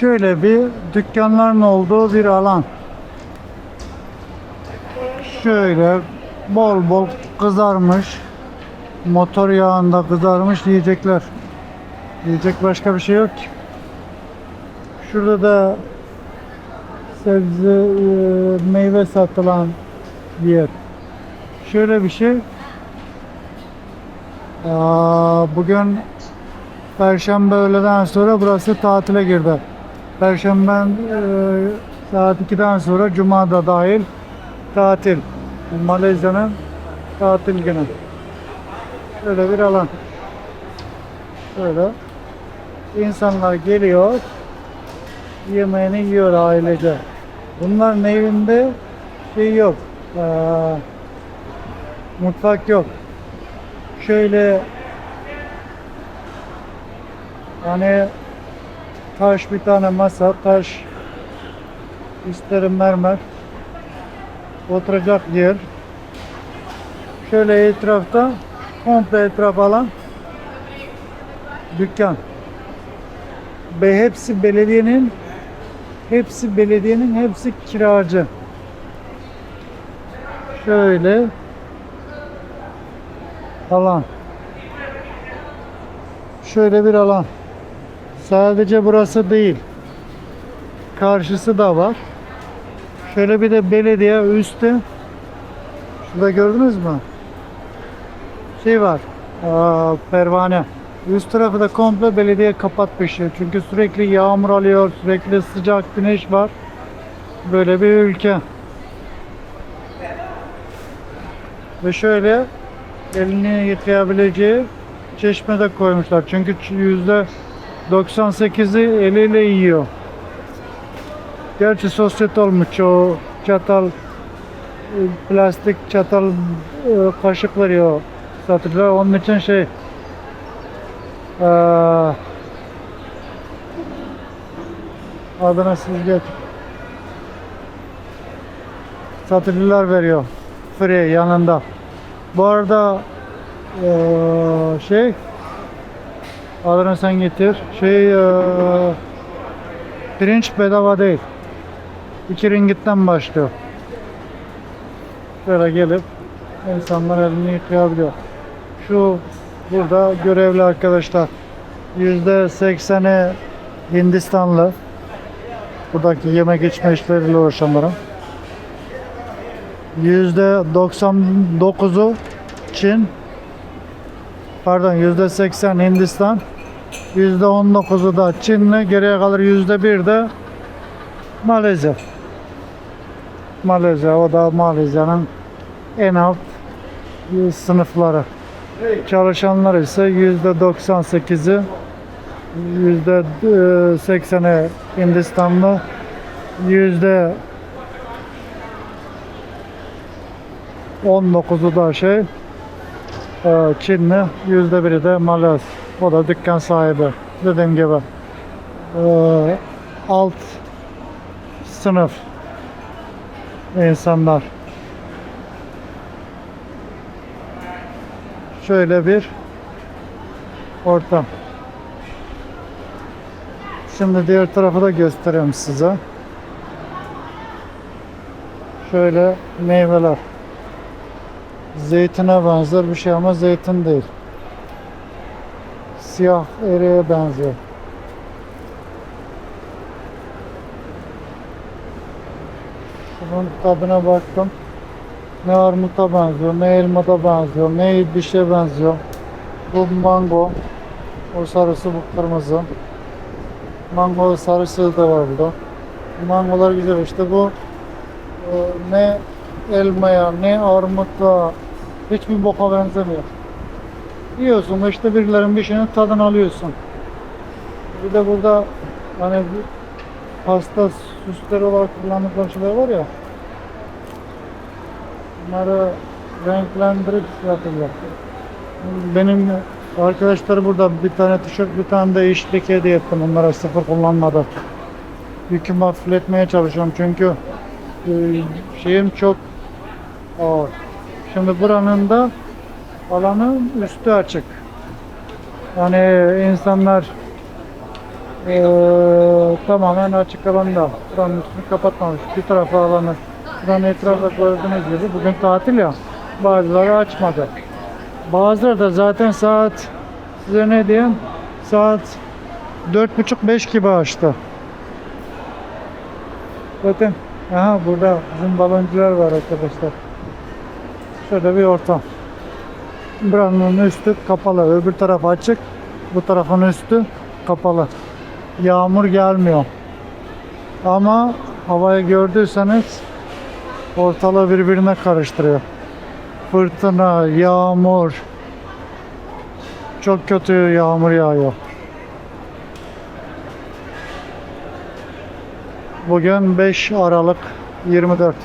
Şöyle bir dükkanların olduğu bir alan. Şöyle bol bol kızarmış motor yağında kızarmış yiyecekler. Yiyecek başka bir şey yok ki. Şurada da sebze, e, meyve satılan bir yer. Şöyle bir şey. Aa, bugün Perşembe öğleden sonra burası tatile girdi. Perşembe e, saat 2'den sonra Cuma da dahil tatil. Malezya'nın tatil günü. Şöyle bir alan. Şöyle. İnsanlar geliyor. Yemeğini yiyor ailece. Bunların evinde şey yok. Ee, mutfak yok. Şöyle hani taş bir tane masa, taş isterim mermer oturacak yer. Şöyle etrafta komple etraf alan dükkan. Ve hepsi belediyenin hepsi belediyenin hepsi kiracı. Şöyle alan. Şöyle bir alan. Sadece burası değil. Karşısı da var. Şöyle bir de belediye üstte. Şurada gördünüz mü? Şey var. Aa, pervane. Üst tarafı da komple belediye kapatmış. Çünkü sürekli yağmur alıyor, sürekli sıcak güneş var. Böyle bir ülke. Ve şöyle elini yıkayabileceği çeşme de koymuşlar. Çünkü yüzde 98'i eliyle yiyor. Gerçi sosyete olmuş çoğu çatal e, plastik çatal e, kaşık veriyor satıcılar. Onun için şey eee adına süzgeç satıcılar veriyor free yanında. Bu arada şey adını sen getir. Şey eee, pirinç bedava değil. 2 ringitten başlıyor. Şöyle gelip insanlar elini yıkayabiliyor. Şu burada görevli arkadaşlar yüzde sekseni Hindistanlı. Buradaki yemek içme işleriyle uğraşanların. Yüzde 99'u Çin. Pardon yüzde 80 Hindistan. Yüzde 19'u da Çinli. Geriye kalır yüzde bir de Malezya. Malezya o da Malezya'nın en alt sınıfları. Çalışanlar ise yüzde 98'i yüzde e, 80'i Hindistanlı yüzde 19'u da şey e, Çinli yüzde biri de Malez. O da dükkan sahibi. Dediğim gibi e, alt sınıf insanlar. Şöyle bir ortam. Şimdi diğer tarafı da göstereyim size. Şöyle meyveler. Zeytine benzer bir şey ama zeytin değil. Siyah eriğe benziyor. Bunun tadına baktım. Ne armuta benziyor, ne elmada benziyor, ne bir şey benziyor. Bu mango. O sarısı bu kırmızı. Mango sarısı da var burada. Mangolar güzel işte bu e, ne elmaya ne armuta hiçbir boka benzemiyor. Yiyorsun işte birilerinin bir şeyin tadını alıyorsun. Bir de burada hani pasta süsleri olarak kullandıkları şeyler var ya. Bunları renklendirip yapıyorlar. Benim arkadaşlar burada bir tane tişört bir tane de işlik hediye ettim onlara sıfır kullanmadı. Yükümü hafifletmeye çalışıyorum çünkü e, şeyim çok ağır. Şimdi buranın da alanı üstü açık. Yani insanlar Bu tamamen açık alanda. Buranın üstünü kapatmamış. Bir tarafa alanı. Buranın etrafında gördüğünüz gibi bugün tatil ya. Bazıları açmadı. Bazıları da zaten saat size ne diyeyim? Saat 4.30-5 gibi açtı. Zaten aha burada bizim baloncular var arkadaşlar. Şöyle bir ortam. Buranın üstü kapalı. Öbür taraf açık. Bu tarafın üstü kapalı. Yağmur gelmiyor. Ama havayı gördüyseniz ortalığı birbirine karıştırıyor. Fırtına, yağmur. Çok kötü yağmur yağıyor. Bugün 5 Aralık 24.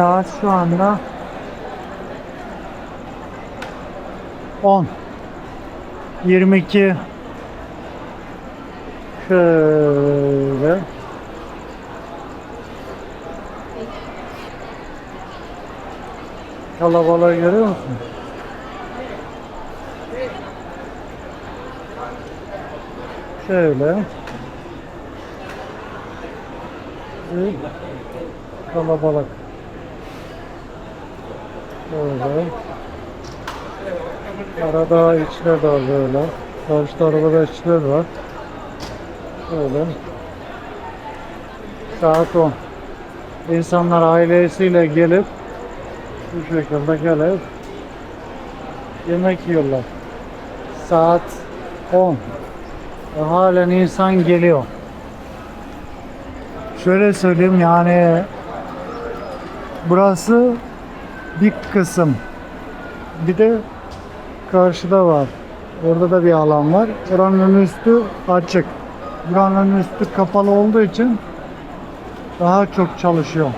Saat şu anda 10 22 şöyle. Kalabalığı görüyor musun? Şöyle. Kalabalık böyle Arada içler de var böyle. Karşı arabada içler var. Böyle. Saat 10. İnsanlar ailesiyle gelip bu şekilde gelip yemek yiyorlar. Saat 10. Ve halen insan geliyor. Şöyle söyleyeyim yani burası bir kısım. Bir de karşıda var. Orada da bir alan var. Oranın üstü açık. Buranın üstü kapalı olduğu için daha çok çalışıyor.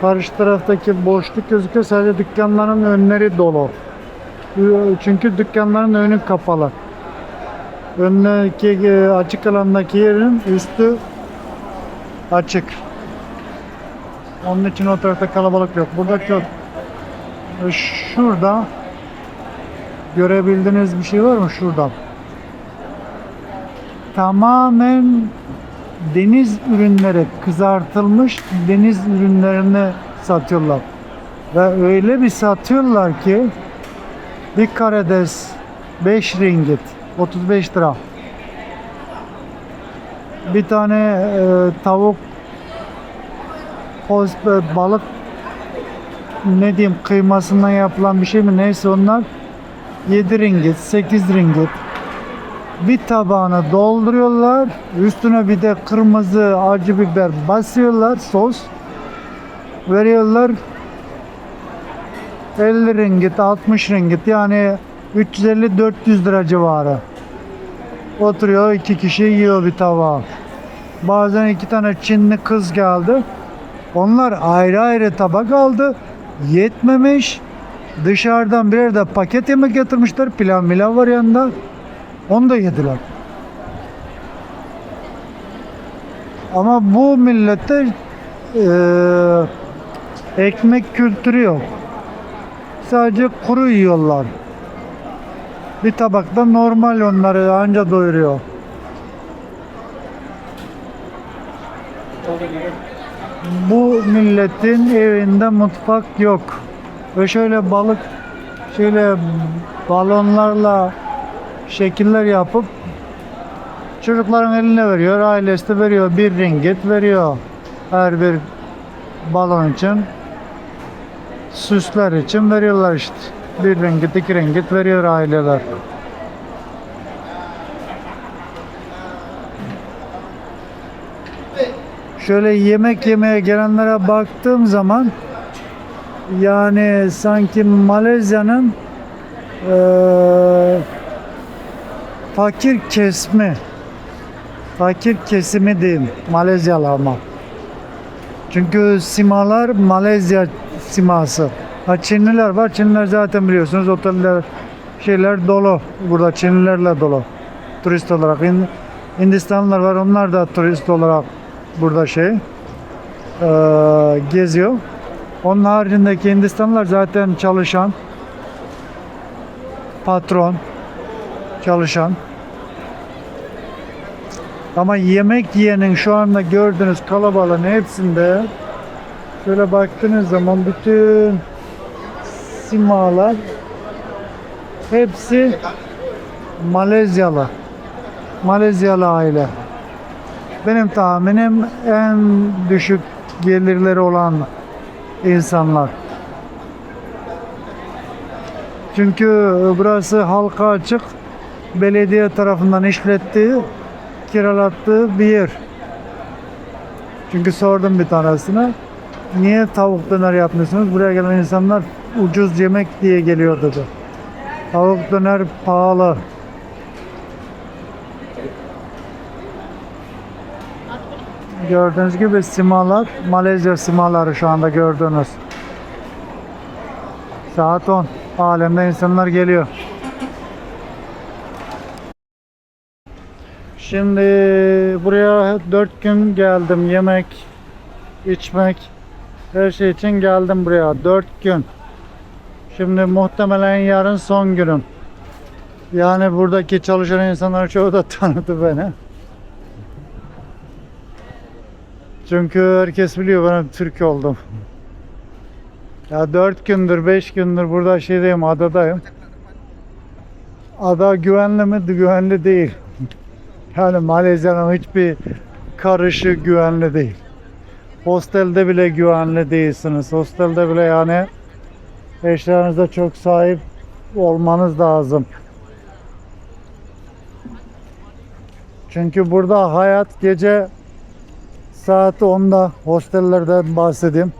Karşı taraftaki boşluk gözüküyor. Sadece dükkanların önleri dolu. Çünkü dükkanların önü kapalı. Öndeki e, açık alandaki yerin üstü açık. Onun için o tarafta kalabalık yok. Burada çok. E, Şurada görebildiğiniz bir şey var mı şuradan? Tamamen deniz ürünleri kızartılmış deniz ürünlerini satıyorlar. Ve öyle bir satıyorlar ki bir karides 5 ringgit 35 lira. Bir tane e, tavuk e, balık ne diyeyim kıymasından yapılan bir şey mi? Neyse onlar 7 ringgit 8 ringgit. Bir tabağına dolduruyorlar. Üstüne bir de kırmızı acı biber basıyorlar sos. Veriyorlar. 50 ringgit 60 ringgit yani 350-400 lira civarı. Oturuyor iki kişi yiyor bir tabağı. Bazen iki tane Çinli kız geldi. Onlar ayrı ayrı tabak aldı yetmemiş Dışarıdan birer de paket yemek getirmişler. Pilav milav var yanında. Onu da yediler. Ama bu millette eee, ekmek kültürü yok. Sadece kuru yiyorlar. Bir tabakta normal onları anca doyuruyor. Bu milletin evinde mutfak yok. Ve şöyle balık şöyle balonlarla şekiller yapıp çocukların eline veriyor. Ailesi de veriyor. Bir ringgit veriyor. Her bir balon için süsler için veriyorlar işte. Bir ringgit, iki ringgit veriyor aileler. Şöyle yemek yemeye gelenlere baktığım zaman yani sanki Malezya'nın eee, fakir kesmi fakir kesimi diyeyim Malezyalı ama çünkü simalar Malezya siması. Ha Çinliler var Çinliler zaten biliyorsunuz oteller şeyler dolu. Burada Çinlilerle dolu. Turist olarak. Hin- Hindistanlılar var onlar da turist olarak burada şey eee, geziyor onun haricindeki Hindistanlılar zaten çalışan patron çalışan. Ama yemek yiyenin şu anda gördüğünüz kalabalığın hepsinde şöyle baktığınız zaman bütün simalar hepsi Malezyalı. Malezyalı aile. Benim tahminim en düşük gelirleri olan insanlar. Çünkü burası halka açık. Belediye tarafından işlettiği, kiralattığı bir yer. Çünkü sordum bir tanesine. Niye tavuk döner yapmıyorsunuz? Buraya gelen insanlar ucuz yemek diye geliyor dedi. Tavuk döner pahalı. Gördüğünüz gibi simalar, Malezya simaları şu anda gördüğünüz. Saat 10. Alemde insanlar geliyor. Şimdi buraya 4 gün geldim. Yemek, içmek, her şey için geldim buraya. 4 gün. Şimdi muhtemelen yarın son günüm. Yani buradaki çalışan insanlar çoğu da tanıdı beni. Çünkü herkes biliyor ben Türk oldum. Ya 4 gündür, 5 gündür burada şeydeyim, adadayım. Ada güvenli mi? Güvenli değil. Yani Malezya'nın hiçbir karışı güvenli değil. Hostelde bile güvenli değilsiniz. Hostelde bile yani eşlerinize çok sahip olmanız lazım. Çünkü burada hayat gece saat 10'da hostellerden bahsedeyim.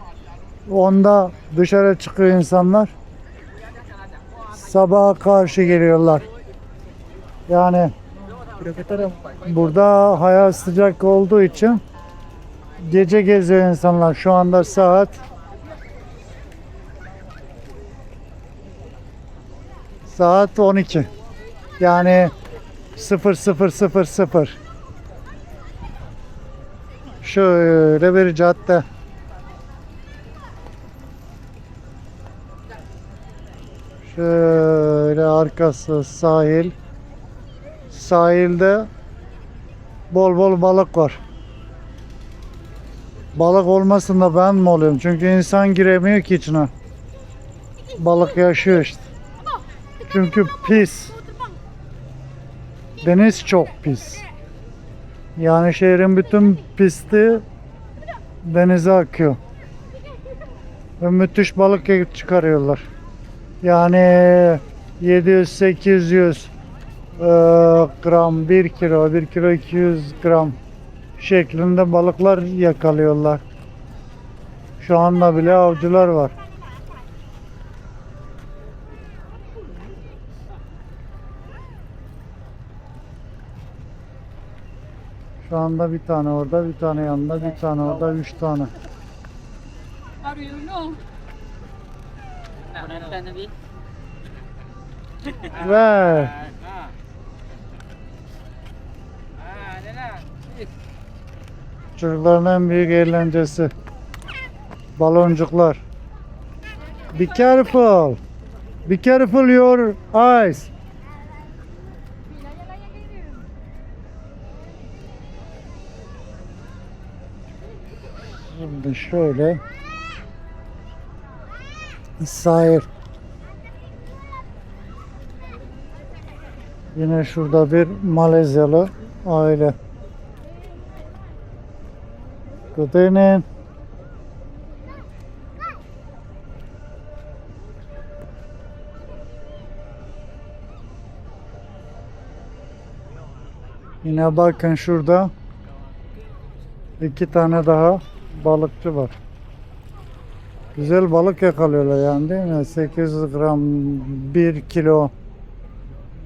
10'da dışarı çıkıyor insanlar. Sabaha karşı geliyorlar. Yani burada hayat sıcak olduğu için gece geziyor insanlar. Şu anda saat saat 12. Yani 0000 Şöyle bir cadde. Şöyle arkası sahil. Sahilde bol bol balık var. Balık olmasın da ben mi oluyorum? Çünkü insan giremiyor ki içine. Balık yaşıyor işte. Çünkü pis. Deniz çok pis. Yani şehrin bütün pisliği denize akıyor. Ve müthiş balık çıkarıyorlar. Yani 700-800 e, gram 1 kilo 1 kilo 200 gram şeklinde balıklar yakalıyorlar. Şu anda bile avcılar var. Şu anda bir tane orada, bir tane yanında, bir tane orada, üç tane. How do you know? Ver. Çocukların en büyük eğlencesi. Baloncuklar. Be careful. Be careful your eyes. Şimdi şöyle sahil. Yine şurada bir Malezyalı aile. Good. Yine bakın şurada iki tane daha balıkçı var. Güzel balık yakalıyorlar yani değil mi? 800 gram 1 kilo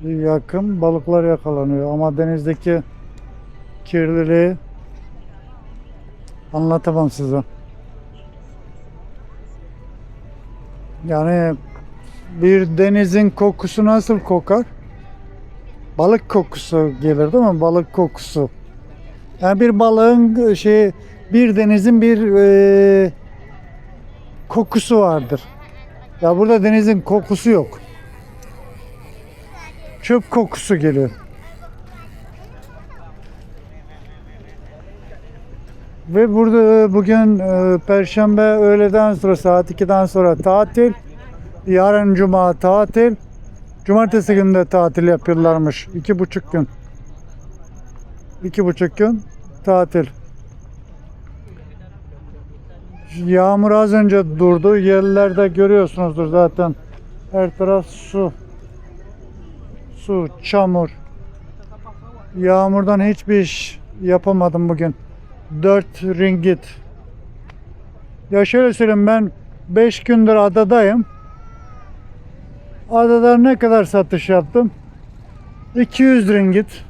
yakın balıklar yakalanıyor ama denizdeki kirliliği anlatamam size. Yani bir denizin kokusu nasıl kokar? Balık kokusu gelir değil mi? Balık kokusu. Yani bir balığın şey bir denizin bir e, kokusu vardır. Ya burada denizin kokusu yok. çöp kokusu geliyor. Ve burada e, bugün e, Perşembe öğleden sonra saat 2'den sonra tatil. Yarın Cuma tatil. Cumartesi günü de tatil yapıyorlarmış. iki buçuk gün. İki buçuk gün tatil. Yağmur az önce durdu. Yerlerde görüyorsunuzdur zaten. Her taraf su. Su, çamur. Yağmurdan hiçbir iş yapamadım bugün. 4 ringgit. Ya şöyle söyleyeyim ben 5 gündür adadayım. Adada ne kadar satış yaptım? 200 ringgit.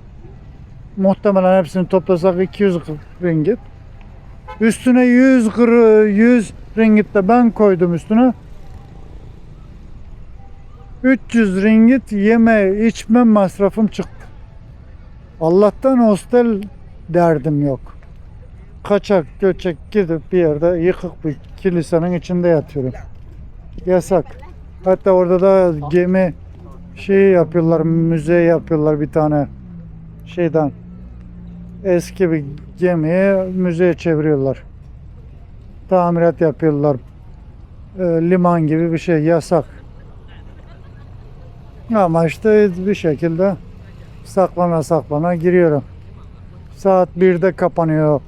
Muhtemelen hepsini toplasak 200 ringgit. Üstüne 100 kırı 100 ringgit de ben koydum üstüne. 300 ringgit yeme içme masrafım çıktı. Allah'tan hostel derdim yok. Kaçak göçek gidip bir yerde yıkık bir kilisenin içinde yatıyorum. Yasak. Hatta orada da gemi şey yapıyorlar, müze yapıyorlar bir tane şeyden. Eski bir gemiyi müzeye çeviriyorlar. Tamirat yapıyorlar. Ee, liman gibi bir şey yasak. Ama işte bir şekilde saklana saklana giriyorum. Saat 1'de kapanıyor.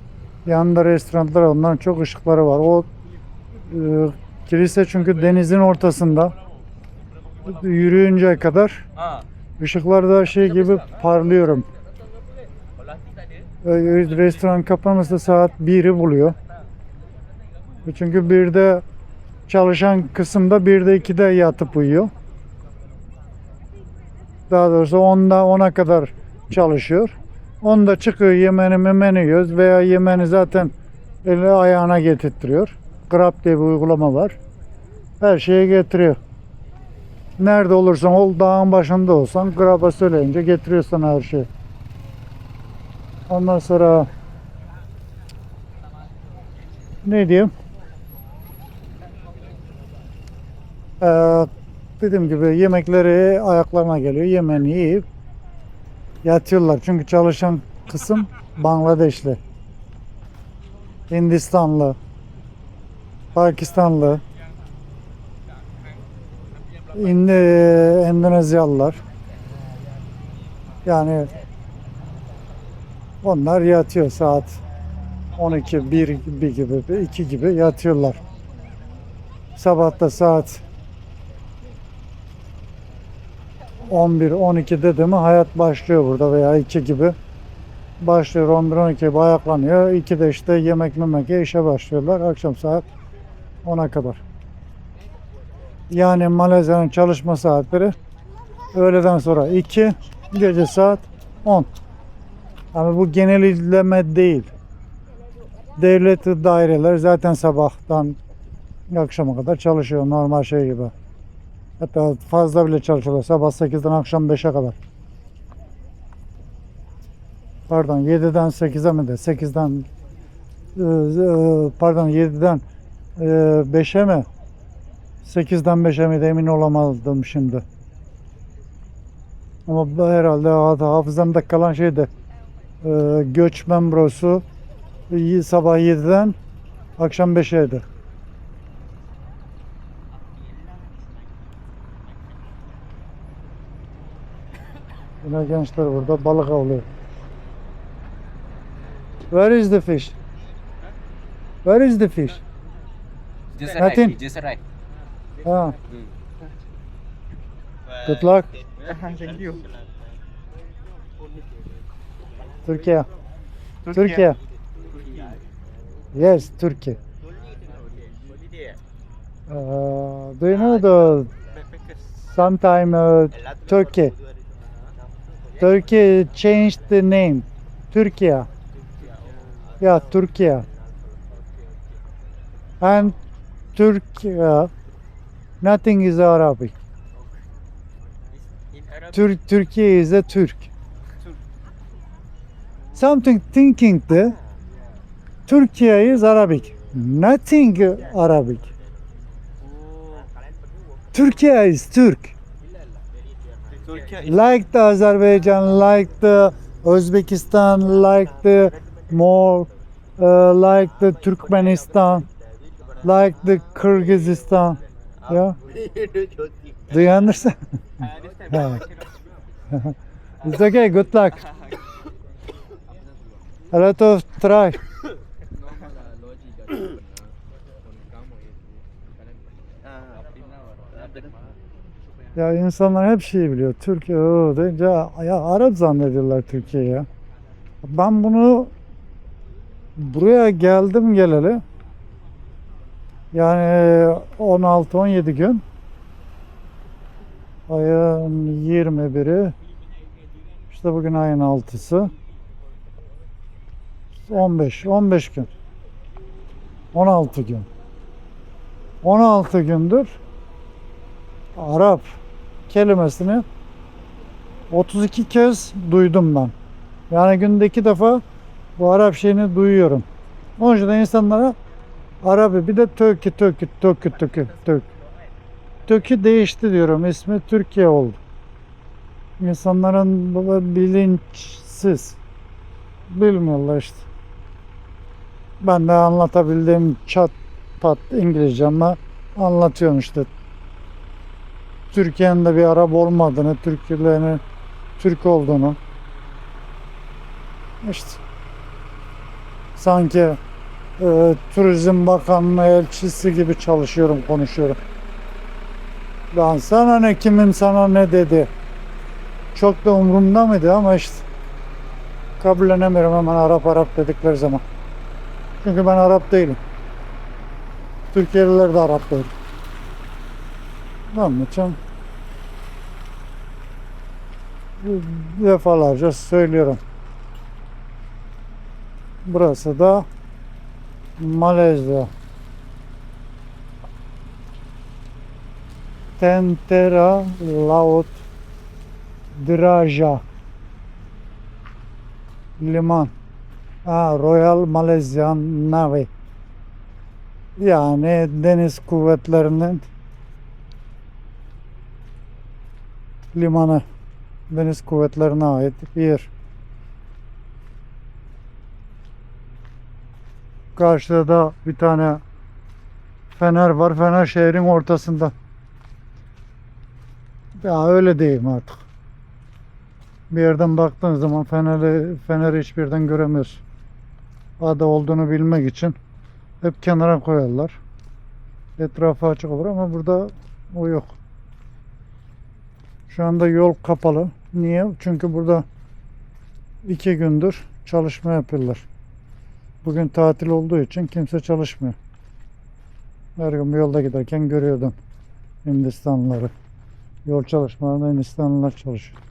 Yanında restoranlar onların çok ışıkları var. O e, kilise çünkü denizin ortasında. Yürüyünceye kadar ışıklar da şey gibi parlıyorum. Restoran kapanması saat 1'i buluyor. E, Çünkü 1'de çalışan kısımda 1'de 2'de yatıp uyuyor. Daha doğrusu 10'da 10'a kadar çalışıyor. 10'da çıkıyor yemeni memeni yiyoruz veya yemeni zaten eli ayağına getirtiyor. Grab diye bir uygulama var. Her şeyi getiriyor. Nerede olursan ol dağın başında olsan Grab'a söyleyince getiriyor sana her şeyi. Ondan sonra ne diyeyim? Ee, dediğim gibi yemekleri ayaklarına geliyor. Yemeğini yiyip yatıyorlar. Çünkü çalışan kısım Bangladeşli, Hindistanlı, Pakistanlı, İndi, Endonezyalılar. Yani onlar yatıyor saat 12, 1 gibi, gibi 2 gibi yatıyorlar. Sabah da saat 11, 12 dedi mi hayat başlıyor burada veya 2 gibi. Başlıyor 11, 12 gibi ayaklanıyor. 2'de işte yemek memek işe başlıyorlar. Akşam saat 10'a kadar. Yani Malezya'nın çalışma saatleri öğleden sonra 2, gece saat 10. Ama bu genelleme değil. Devlet daireler zaten sabahtan akşama kadar çalışıyor normal şey gibi. Hatta fazla bile çalışıyorlar. Sabah 8'den akşam 5'e kadar. Pardon 7'den 8'e mi de 8'den e, e, pardon 7'den e, 5'e mi 8'den 5'e mi de emin olamadım şimdi. Ama herhalde hafızamda kalan şey de e, göçmen bürosu sabah 7'den akşam 5'eydi. Yine gençler burada balık avlıyor. Where is the fish? Where is the fish? Just Nothing. right. Just right. Ha. Good luck. Thank you. Türkiye. Türkiye. Yes, Turkey. Uh, do you know the sometime uh, Turkey? Turkey changed the name. Türkiye. Yeah, Türkiye. And Türkiye. Nothing is Arabic. Tür Türkiye is a Türk. Something thinking the Türkiye is Arabic. Nothing Arabic. Türkiye is Türk. Like the Azerbaijan, like the Uzbekistan, like the more, uh, like the Turkmenistan, like the Kyrgyzstan. Yeah, do you understand? İt's okay. Good luck. A lot of try. Ya insanlar hep şeyi biliyor. Türkiye o deyince ya Arap zannediyorlar Türkiye'yi ya. Ben bunu buraya geldim geleli. Yani 16-17 gün. Ayın 21'i. İşte bugün ayın 6'sı. 15, 15 gün. 16 gün. 16 gündür Arap kelimesini 32 kez duydum ben. Yani günde iki defa bu Arap şeyini duyuyorum. Onun için de insanlara Arap'ı bir de Tökü, Tökü, Tökü, Tökü, Tök. Tökü değişti diyorum. İsmi Türkiye oldu. İnsanların bilinçsiz. Bilmiyorlar işte. Ben de anlatabildiğim çat pat İngilizcemle anlatıyorum işte. Türkiye'nin de bir Arap olmadığını, Türklerin Türk olduğunu. İşte sanki e, Turizm Bakanlığı elçisi gibi çalışıyorum, konuşuyorum. Lan sana ne kimin sana ne dedi. Çok da umurumda mıydı ama işte kabullenemiyorum hemen Arap Arap dedikleri zaman. Çünkü ben Arap değilim. Türkiye'liler de Arap değil. Onun için defalarca söylüyorum. Burası da Malezya. Tentera Laut Diraja Liman. Ha, Royal Malaysian Navy. Yani deniz kuvvetlerinin limanı deniz kuvvetlerine ait bir yer. Karşıda da bir tane fener var. Fener şehrin ortasında. Ya öyle diyeyim artık. Bir yerden baktığın zaman feneri, feneri hiçbir yerden göremiyorsun. Adı olduğunu bilmek için hep kenara koyarlar. Etrafı açık olur ama burada o yok. Şu anda yol kapalı. Niye? Çünkü burada iki gündür çalışma yapıyorlar. Bugün tatil olduğu için kimse çalışmıyor. Her gün yolda giderken görüyordum Hindistanlıları. Yol çalışmalarında Hindistanlılar çalışıyor.